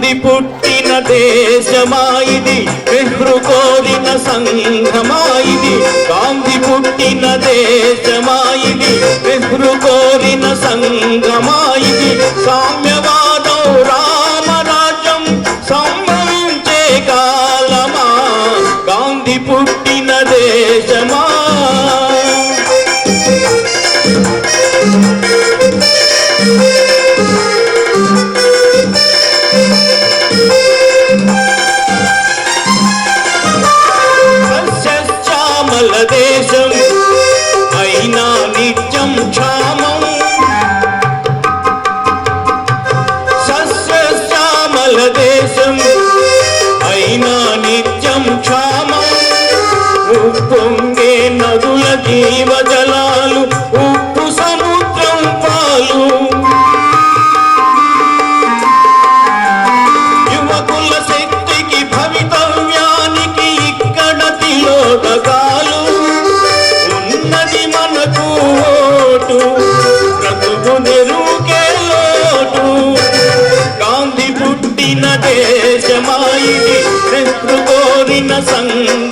గాంధీ పుట్టిన దేశమాయిది ఇది నెహ్రు కోరిన సంఘమా గాంధీ పుట్టిన దేశమాయిది ఇది నెహ్రు కోరిన సంఘమా సామ్యవాదం రామరాజ్యం సంభవించే కాలమా? గాంధీ పుట్టిన దేశమా? thank you దేశం అయినా నిత్యం క్షామం. సస్యశ్యామల దేశం అయినా నిత్యం క్షామం. ఉప్పొంగే నదుల జీవజలాలు మనకు ఓటు. బ్రతుకు నెరుకే లోటు. గాంధీ పుట్టిన దేశమాయి నెహ్రు కోరిన సంగమాయిది